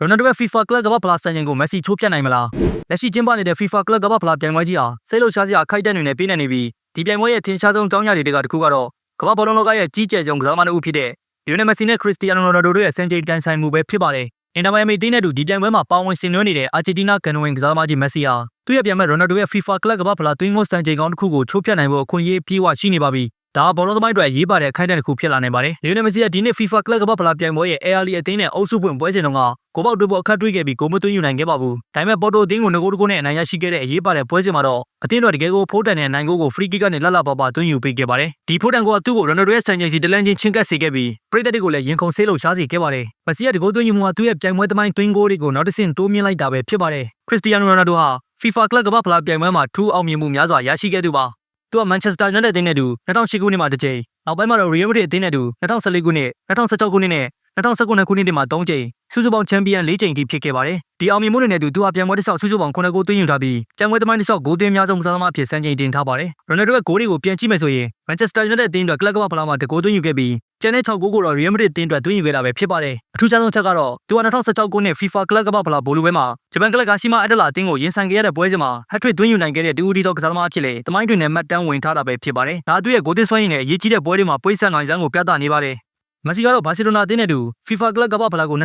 ရိုနယ်ဒိုရဲ့ FIFA ကလပ်ကမ္ဘာ့ဖလားစံချိန်ကိုမက်ဆီချိုးဖျက်နိုင်မလားလက်ရှိကျင်းပနေတဲ့ FIFA ကလပ်ကမ္ဘာ့ဖလားပြိုင်ပွဲကြီးဟာစိတ်လှုပ်ရှားစရာအခိုက်အတန့်တွေနဲ့ပြည့်နေနေပြီးဒီပြိုင်ပွဲရဲ့ထင်ရှားဆုံးအကြောင်းအရာတွေကတစ်ခုကတော့ကမ္ဘာဘောလုံးလောကရဲ့ကြီးကျယ်ဆုံးကစားသမားတစ်ဦးဖြစ်တဲ့လီယိုနယ်မက်ဆီနဲ့ခရစ္စတီယာနိုရိုနယ်ဒိုတို့ရဲ့စံချိန်ကန်ဆိုင်မှုပဲဖြစ်ပါတယ်အင်တာမိုင်မီတင်းနဲ့တူဒီပြိုင်ပွဲမှာပါဝင်ဆင်နွှဲနေတဲ့အာဂျင်တီးနားကန်ဝင်ကစားသမားကြီးမက်ဆီဟာသူ့ရဲ့ပြိုင်ပွဲရိုနယ်ဒိုရဲ့ FIFA ကလပ်ကမ္ဘာ့ဖလားတွင်းငုံစံချိန်ကောင်းတစ်ခုကိုချိုးဖျက်နိုင်ဖို့အခွင့်အရေးပြေးဝရှိနေပါပြီ ဒါကဘောလုံးသမိုင်းအတွက်ရေးပါတဲ့အခိုက်အတန့်တစ်ခုဖြစ်လာနိုင်ပါတယ်။လီယိုနယ်မက်ဆီကဒီနေ့ FIFA ကလပ်ကမ္ဘာ့ဖလားပြိုင်ပွဲရဲ့ ARLI အသင်းနဲ့အုပ်စုပွင့်ပွဲစဉ်တုန်းကကိုပေါက်တွေ့ဖို့အခက်တွေ့ခဲ့ပြီးဂိုးမသွင်းယူနိုင်ခဲ့ပါဘူး။ဒါပေမဲ့ပေါ်တိုအသင်းကိုငကိုးတကိုးနဲ့အနိုင်ရရှိခဲ့တဲ့အရေးပါတဲ့ပွဲစဉ်မှာတော့အသင်းတော်တကယ်ကိုဖိုးတန်တဲ့အနိုင်ဂိုးကို free kick ကနေလှလှပပသွင်းယူပေးခဲ့ပါတယ်။ဒီဖိုးတန်ကသူ့ကိုရိုနယ်ဒိုရဲ့ဆန်ချိန်စီတလန်းချင်းချင်းကပ်စေခဲ့ပြီးပရိသတ်တွေကိုလည်းရင်ခုန်ဆေးလို့ရှားစေခဲ့ပါတယ်။မက်ဆီကတကိုးသွင်းယူမှုကသူ့ရဲ့ပြိုင်ပွဲသမိုင်းတွင်းဂိုးတွေကိုနောက်တစ်ဆင့်တိုးမြင့်လိုက်တာပဲဖြစ်ပါတယ်။ခရစ္စတီယာနိုရိုနယ်ဒိုဟာ FIFA ကလပ်ကမ္ဘာ့ဖလားပြိုင်ပွဲမှာထူးအောင်မြင်မှုများစွာရရှိခဲ့သူပါ။ သူကမန်ချက်စတာယူနိုက်တက်အသင်းနဲ့တူ2008ခုနှစ်မှာတစ်ကြိမ်နောက်ပိုင်းမှာတော့ Real Madrid အသင်းနဲ့တူ2014ခုနှစ်2016ခုနှစ်နဲ့2019ခုနှစ်တွေမှာ3ကြိမ် စုစုပေါင်းချန်ပီယံ4ကြိမ်ထိဖြစ်ခဲ့ပါတယ်။ဒီအောင်မြင်မှုတွေနဲ့တူသူဟာပြန်ပွဲတစ်လျှောက်စုစုပေါင်း9ဂိုးသွင်းယူထားပြီးကျန်ပွဲသမိုင်းတစ်လျှောက်ဂိုးသွင်းများဆုံးကစားသမားအဖြစ်စံချိန်တင်ထားပါတယ်။ရိုနယ်ဒိုရဲ့ဂိုးတွေကိုပြန်ကြည့်မယ်ဆိုရင် Manchester United အသင်းအတွက်ကလပ်ကမ္ဘာဖလားမှာတဂိုးသွင်းယူခဲ့ပြီးကျန်တဲ့6ဂိုးကိုတော့ Real Madrid အသင်းအတွက်သွင်းယူခဲ့တာပဲဖြစ်ပါတယ်။အထူးခြားဆုံးချက်ကတော့သူက2016ခုနှစ် FIFA ကလပ်ကမ္ဘာဖလားဘိုးလူပွဲမှာဂျပန်ကလပ်ကရှိမအဒလာအသင်းကိုရင်ဆိုင်ခဲ့ရတဲ့ပွဲစဉ်မှာ hat-trick သွင်းယူနိုင်ခဲ့တဲ့တူဦးဒီသောကစားသမားဖြစ်လေတမိုင်းတွင်နဲ့မှတ်တမ်းဝင်ထားတာပဲဖြစ်ပါတယ်။ဒါသူရဲ့ဂိုးသွင်းစွမ်းရည်နဲ့အရေးကြီးတဲ့ပွဲတွေမှာပွေးဆက်နိုင်စမ်းကိုပြသနေပါတယ်။ မက်ဆီကတော့ဘာစီလိုနာအသင်းနဲ့တူ FIFA ကလပ်ကမ္ဘာဖလားကို2009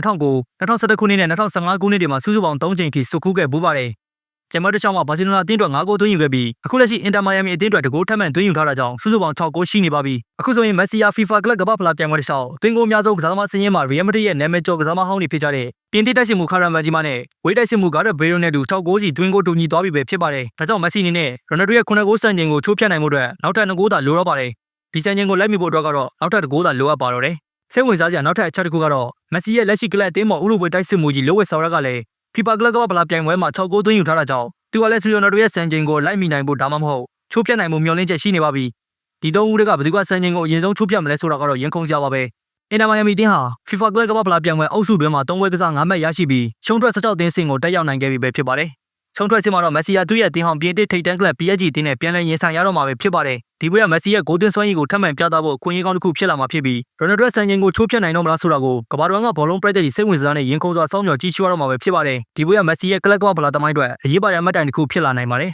2011ခုနှစ်နဲ့2015ခုနှစ်တွေမှာစုစုပေါင်း3ကြိမ်ထိစုခူးခဲ့ပူးပါတယ်။ကျမတို့ချောင်းမှာဘာစီလိုနာအသင်းအတွက်9ဂိုးသွင်းယူခဲ့ပြီးအခုလက်ရှိအင်တာမိုင်ယာမီအသင်းအတွက်တဂိုးထပ်မံသွင်းယူထားတာကြောင့်စုစုပေါင်း6ဂိုးရှိနေပါပြီ။အခုဆိုရင်မက်ဆီယာ FIFA ကလပ်ကမ္ဘာဖလားပြိုင်ပွဲတစ်လျှောက်သွင်းဂိုးအများဆုံးကစားသမားစင်းရဲမှာ Real Madrid ရဲ့နာမည်ကျော်ကစားသမားဟောင်းတွေဖြစ်ကြတဲ့ပြင်သစ်တိုက်စစ်မှုခါရမ်ဘန်ဂျီမာနဲ့ဝေးတိုက်စစ်မှုဂါရက်ဘေရိုနဲ့တူ6ဂိုးစီသွင်းဂိုးတူညီသွားပြီပဲဖြစ်ပါတယ်။ဒါကြောင့်မက်ဆီအနေနဲ့ရိုနယ်ဒိုရဲ့9ဂိုးစံချိန်ကိုချိုးဖျက်နိုင်မှုအတွက်နောက်ထပ်2ဂိုးသာလိုတော့ပါတယ်။ဒီစံချိန်ကိုလိုက်မိဖို့အတွက်ကတော့နောက်ထပ်2ဂိုးသာလိုအပ်ပါတော့တယ်။ စိတ်ဝင်စားစရာနောက်ထပ်အချက်တစ်ခုကတော့မက်ဆီရဲ့လက်ရှိကလပ်အသင်းပေါ်ဥရုပွဲတိုက်စစ်မှုကြီးလိုဝက်ဆော်ရက်ကလည်း FIFA ကလပ်ကမ္ဘာဖလားပြိုင်ပွဲမှာ6ဂိုးသွင်းယူထားတာကြောင့်သူကလည်းဆီယိုနယ်ဒိုရဲ့စံချိန်ကိုလိုက်မိနိုင်ဖို့ဒါမှမဟုတ်ချိုးဖျက်နိုင်မှုမျှော်လင့်ချက်ရှိနေပါပြီ။ဒီသုံးဦးတွေကဘယ်သူကစံချိန်ကိုအရင်ဆုံးချိုးဖျက်မလဲဆိုတာကတော့ရင်ခုန်ကြပါပဲ။အင်တာမိုင်ယာမီတင်းဟာ FIFA ကလပ်ကမ္ဘာဖလားပြိုင်ပွဲအုပ်စုတွင်းမှာ၃ပွဲကစား၅မှတ်ရရှိပြီးရှုံးထွက်16တင်းစင်ကိုတက်ရောက်နိုင်ခဲ့ပြီပဲဖြစ်ပါတယ်။ ရှုံးထွက်စစ်မှာတော့မက်ဆီယာသူ့ရဲ့တင်းဟောင်ပြင်းတစ်ထိပ်တန်းကလပ် PSG တင်းနဲ့ပြန်လည်ရင်ဆိုင်ရတော့မှာပဲဖြစ်ပါတယ်။ဒီပွဲကမက်ဆီရဲ့ဂိုးသွင်းစွမ်းရည်ကိုထပ်မံပြသဖို့အခွင့်အရေးကောင်းတစ်ခုဖြစ်လာမှာဖြစ်ပြီးရိုနယ်ဒိုစံချိန်ကိုချိုးဖျက်နိုင်တော့မလားဆိုတာကိုကမ္ဘာတော်ကဘောလုံးပရိသတ်ကြီးစိတ်ဝင်စားတဲ့ရင်ခုန်စွာစောင့်မျှော်ကြည့်ရှုရတော့မှာပဲဖြစ်ပါတယ်။ဒီပွဲကမက်ဆီရဲ့ကလပ်ကမ္ဘာဖလားသမိုင်းအတွက်အရေးပါတဲ့အမှတ်တိုင်တစ်ခုဖြစ်လာနိုင်ပါတယ်။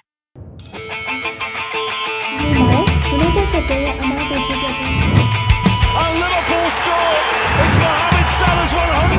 ဒီမှာ United ကတည်းကအမားကိုချပြပေး And Liverpool score. It's Mohamed Salah's 100th